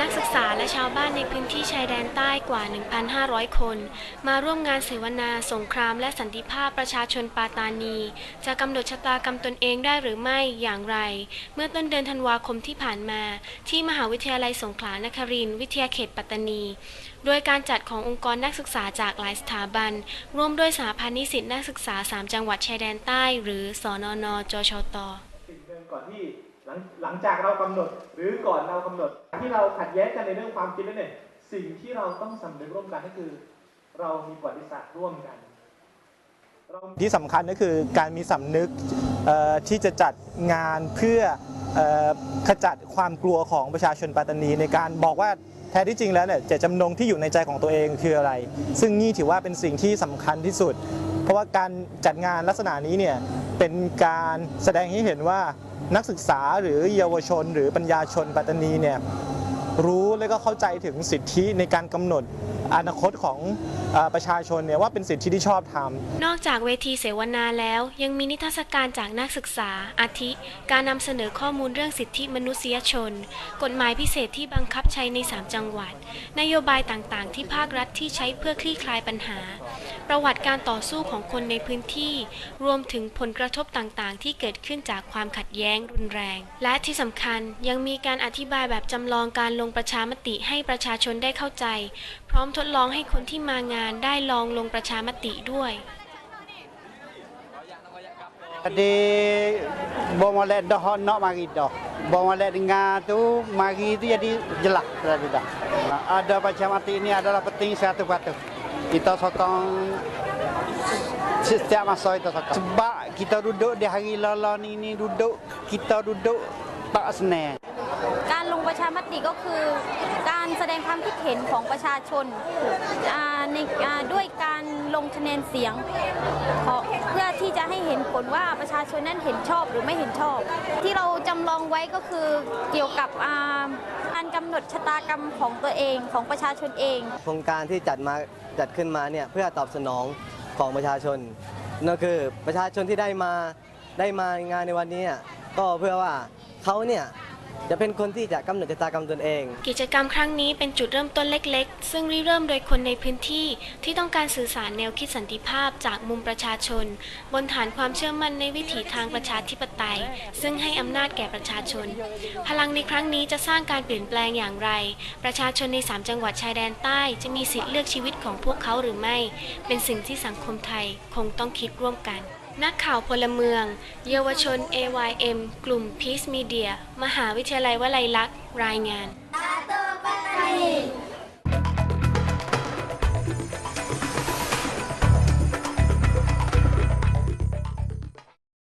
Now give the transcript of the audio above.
นักศึกษาและชาวบ้านในพื้นที่ชายแดนใต้กว่า 1,500 คน มาร่วมงานเสวนาสงครามและสันติภาพประชาชนปาตานี จะกำหนดชะตากรรมตนเองได้หรือไม่อย่างไร เมื่อต้นเดือนธันวาคมที่ผ่านมา ที่มหาวิทยาลัยสงขลานครินทร์วิทยาเขตปัตตานี โดยการจัดขององค์กรนักศึกษาจากหลายสถาบัน ร่วมด้วยสหพันธ์นิสิตนักศึกษา 3 จังหวัดชายแดนใต้ หรือสอนอนจชตสิ่งหนึ่งก่อนที่ หลังหลังจากเรากำหนดหรือก่อนเรากำหนดที่เราขัดแย้งกันในเรื่องความคิดแล้วเนี่ยสิ่งที่เราต้องสำนึกร่วมกันก็คือ เรามีประวัติศาสตร์ร่วมกันที่สำคัญก็คือการมีสำนึกที่จะจัดงานเพื่อเอ่อขจัดความกลัวของประชาชนปัตตานี ในการบอกว่าแท้ที่จริงแล้วเนี่ยเจตจำนงที่อยู่ในใจของตัวเองคืออะไร ซึ่งนี่ถือว่าเป็นสิ่งที่สำคัญที่สุด เพราะว่าการจัดงานลักษณะนี้เนี่ยเป็นการแสดงให้เห็นว่า นักศึกษาหรือเยาวชน หรือปัญญาชนปัตตานีเนี่ยรู้และก็เข้าใจถึงสิทธิในการกำหนดอนาคตของอประชาชนเนี่ยว่าเป็นสิทธิที่ชอบธรรมนอกจากเวทีเสวนาแล้ว ยังมีนิทรรศการจากนักศึกษา อาทิ การนำเสนอข้อมูลเรื่องสิทธิมนุษยชน กฎหมายพิเศษที่บังคับใช้ใน 3 จังหวัด นโยบายต่างๆ ที่ภาครัฐที่ใช้เพื่อคลี่คลายปัญหา ประวัติการต่อสู้ของคนในพื้นที่ รวมถึงผลกระทบต่างๆ ที่เกิดขึ้นจากความขัดแย้งรุนแรง และที่สำคัญยังมีการอธิบายแบบจำลองการลงประชามติให้ประชาชนได้เข้าใจ พร้อมทดลองให้คนที่มางานได้ลองลงประชามติด้วย Jadi bawa molek dah nak mari dah. Bawa molek dengar tu mari tu jadi jelas tadi dah. Ada macam mati ini adalah penting satu batu. Kita sokong setiap masa kita sokong. Sebab kita duduk di hari lala ni ni duduk kita duduk tak senang. ารรมติก็คือการแสดงความคิดเห็นของประชาชนในด้วยการลงคะแนนเสียง เพื่อที่จะให้เห็นผลว่าประชาชนนั้นเห็นชอบหรือไม่เห็นชอบ ที่เราจำลองไว้ก็คือเกี่ยวกับการกำหนดชะตากรรมของตัวเองของประชาชนเอง โครงการที่จัดมาจัดขึ้นมาเนี่ยเพื่อตอบสนองของประชาชนนั่นคือประชาชนที่ได้มาได้มางานในวันนี้ก็เพื่อว่าเขาเนี่ย จะเป็นคนที่จะกำหนดชะตากรรมตนเอง กิจกรรมครั้งนี้เป็นจุดเริ่มต้นเล็กๆ ซึ่งริเริ่มโดยคนในพื้นที่ที่ต้องการสื่อสารแนวคิดสันติภาพจากมุมประชาชน บนฐานความเชื่อมั่นในวิถีทางประชาธิปไตย ซึ่งให้อำนาจแก่ประชาชน พลังในครั้งนี้จะสร้างการเปลี่ยนแปลงอย่างไร ประชาชนใน 3 จังหวัดชายแดนใต้จะมีสิทธิ์เลือกชีวิตของพวกเขาหรือไม่ เป็นสิ่งที่สังคมไทยคงต้องคิดร่วมกัน นักข่าวพลเมือง เยาวชน AYM กลุ่ม Peace Media มหาวิทยาลัยวลัยลักษณ์รายงาน